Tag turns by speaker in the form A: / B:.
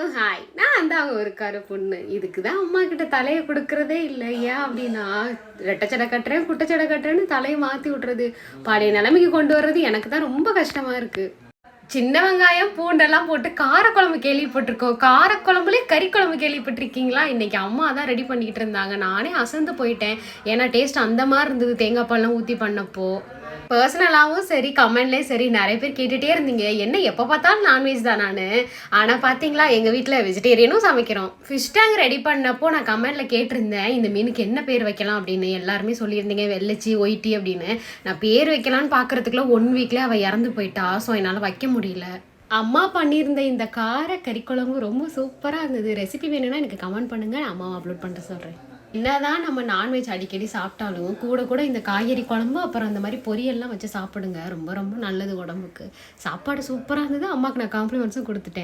A: எல்லாருக்கும் ஹாய் நான் அந்த அவங்க ஒரு கரு பொண்ணு. இதுக்கு தான் அம்மா கிட்ட தலையை கொடுக்கறதே இல்லை. ஏன் அப்படின்னா ரெட்டச்சடை கட்டுறேன் குட்டச்சடை கட்டுறேன்னு தலையை மாற்றி விட்றது பழைய நிலைமைக்கு கொண்டு வர்றது எனக்கு தான் ரொம்ப கஷ்டமாக இருக்குது சின்ன வெங்காயம் பூண்டெல்லாம் போட்டு காரக்குழம்பு கேள்விப்பட்டிருக்கோம். காரக்குழம்புலேயே கறி குழம்பு கேள்விப்பட்டிருக்கீங்களா? இன்னைக்கு அம்மா தான் ரெடி பண்ணிக்கிட்டு இருந்தாங்க. நானே அசந்து போயிட்டேன். ஏன்னா டேஸ்ட் அந்த மாதிரி இருந்தது. தேங்காய் பால்லாம் ஊற்றி பண்ணப்போ. பர்சனலாகவும் சரி கமெண்ட்லேயும் சரி நிறைய பேர் கேட்டுகிட்டே இருந்தீங்க. என்ன எப்போ பார்த்தாலும் நான்வெஜ் தான் நான். ஆனால் பார்த்தீங்களா எங்கள் வீட்டில் வெஜிடேரியனும் சமைக்கிறோம். ஃபிஷ் டேங்க் ரெடி பண்ணப்போ நான் கமெண்ட்டில் கேட்டிருந்தேன் இந்த மீனுக்கு என்ன பேர் வைக்கலாம் அப்படின்னு. எல்லாருமே சொல்லியிருந்தீங்க வெள்ளச்சி ஒயிட்டி அப்படின்னு. நான் பேர் வைக்கலான்னு பார்க்குறதுக்குள்ள ஒன் வீக்ல அவள் இறந்து போயிட்டா ஸோ என்னால் வைக்க முடியல. அம்மா பண்ணியிருந்த இந்த கார கறிக்குழம்பு ரொம்ப சூப்பராக இருந்தது. ரெசிபி வேணும்னா எனக்கு கமெண்ட் பண்ணுங்க அம்மாவை அப்லோட் பண்ணுற சொல்கிறேன் என்னதான் நம்ம நான்வெஜ் அடிக்கடி சாப்பிட்டாலும் கூட கூட இந்த காய்கறி குழம்பு அப்புறம் அந்த மாதிரி பொரியல்லாம் வச்சு சாப்பிடுங்க. ரொம்ப ரொம்ப நல்லது உடம்புக்கு. சாப்பாடு சூப்பராக இருந்தது. அம்மாவுக்கு நான் காம்ப்ளிமெண்ட்ஸும் கொடுத்துட்டேன்.